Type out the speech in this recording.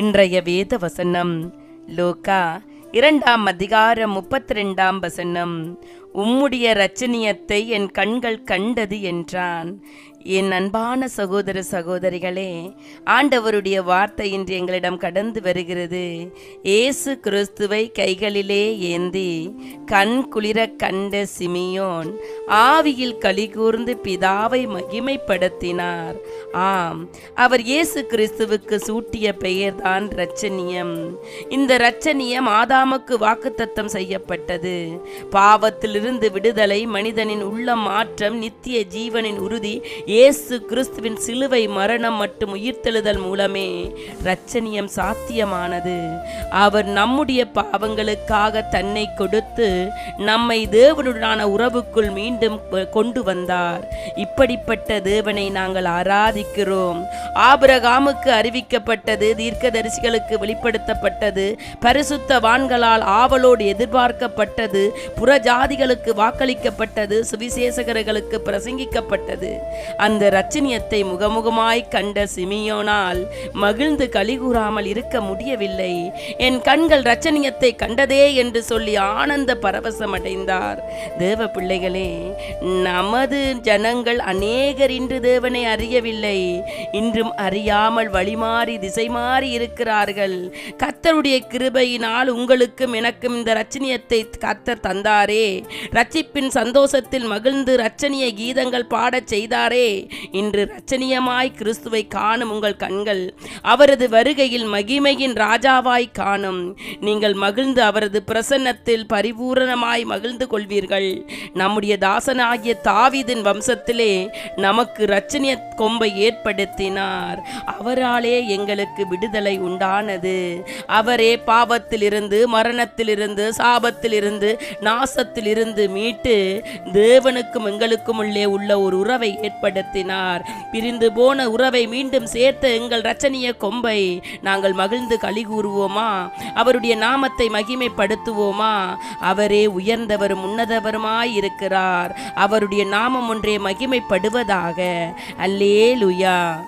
இன்றைய வேத வசனம் லோகா இரண்டாம் அதிகாரம் முப்பத்தி ரெண்டாம் வசனம். உம்முடைய ரச்சனியத்தை என் கண்கள் கண்டது என்றான். என் அன்பான சகோதர சகோதரிகளே ஆண்டவருடைய வார்த்தை இன்று எங்களிடம் கடந்து வருகிறது. இயேசு கிறிஸ்துவை கைகளிலே ஏந்தி கண் குளிர கண்ட சிமியோன் ஆவியில் கலிகூர்ந்து பிதாவை மகிமைப்படுத்தினார். ஆம் அவர் இயேசு கிறிஸ்துவுக்கு சூட்டிய பெயர்தான் இரட்சணியம். இந்த இரட்சணியம் ஆதாமுக்கு வாக்குத்தத்தம் செய்யப்பட்டது. பாவத்திலிருந்து இருந்து விடுதலை மனிதனின் உள்ள மாற்றம் நித்திய ஜீவனின் உறுதி இயேசு கிறிஸ்துவின் சிலுவை மரணம் மற்றும் உயிர்த்தெழுதல் மூலமே இரட்சணியம் சாத்தியமானது. அவர் நம்முடைய பாவங்களுக்காக தன்னை கொடுத்து நம்மை தேவனுடனான உறவுக்குள் மீண்டும் கொண்டு வந்தார். இப்படிப்பட்ட தேவனை நாங்கள் ஆராதிக்கிறோம். ஆபிரகாமுக்கு அறிவிக்கப்பட்டது தீர்க்கதரிசிகளுக்கு வெளிப்படுத்தப்பட்டது பரிசுத்த வான்களால் ஆவலோடு எதிர்பார்க்கப்பட்டது புறஜாதிகளுக்கு வாக்களிக்கப்பட்டது சுவிசேஷகர்களுக்கு பிரசங்கிக்கப்பட்டது. அந்த ரச்சனியத்தை முகமுகமாய் கண்ட சிமியோனால் மகிழ்ந்து கலிகூறாமல் இருக்க முடியவில்லை. என் கண்கள் ரச்சனியத்தை கண்டதே என்று சொல்லி ஆனந்த பரவசம் அடைந்தார். தேவ பிள்ளைகளே நமது ஜனங்கள் அநேகர் இன்று தேவனை அறியவில்லை. இன்றும் அறியாமல் வழிமாறி திசை மாறி இருக்கிறார்கள். கத்தருடைய கிருபையினால் உங்களுக்கும் எனக்கும் இந்த ரச்சனியத்தை கத்தர் தந்தாரே. ரட்சிப்பின் சந்தோஷத்தில் மகிழ்ந்து ரச்சனிய கீதங்கள் பாடச் செய்தாரே. இன்று ரச்சனியமாய் கிறிஸ்துவை காணும் உங்கள் கண்கள் அவரது வருகையில் மகிமையின் ராஜாவாய் காணும். நீங்கள் மகிழ்ந்து அவரது பிரசன்னத்தில் பரிபூரணமாய் மகிழ்ந்து கொள்வீர்கள். நம்முடைய தாசனாகிய தாவிதின் வம்சத்திலே நமக்கு ரச்சனிய கொம்பை ஏற்படுத்தினார். அவராலே எங்களுக்கு விடுதலை உண்டானது. அவரே பாவத்திலிருந்து மரணத்திலிருந்து சாபத்திலிருந்து நாசத்திலிருந்து மீட்டு தேவனுக்கும் எங்களுக்கும் உள்ளே உள்ள ஒரு உறவை ஏற்படுத்தினார். பிரிந்து போன உறவை மீண்டும் சேர்த்த எங்கள் ரச்சனிய கொம்பை நாங்கள் மகிழ்ந்து களி கூறுவோமா? அவருடைய நாமத்தை மகிமைப்படுத்துவோமா? அவரே உயர்ந்தவரும் உன்னதவருமாய் இருக்கிறார். அவருடைய நாமம் ஒன்றே மகிமைப்படுவதாக. அல்லே லுயா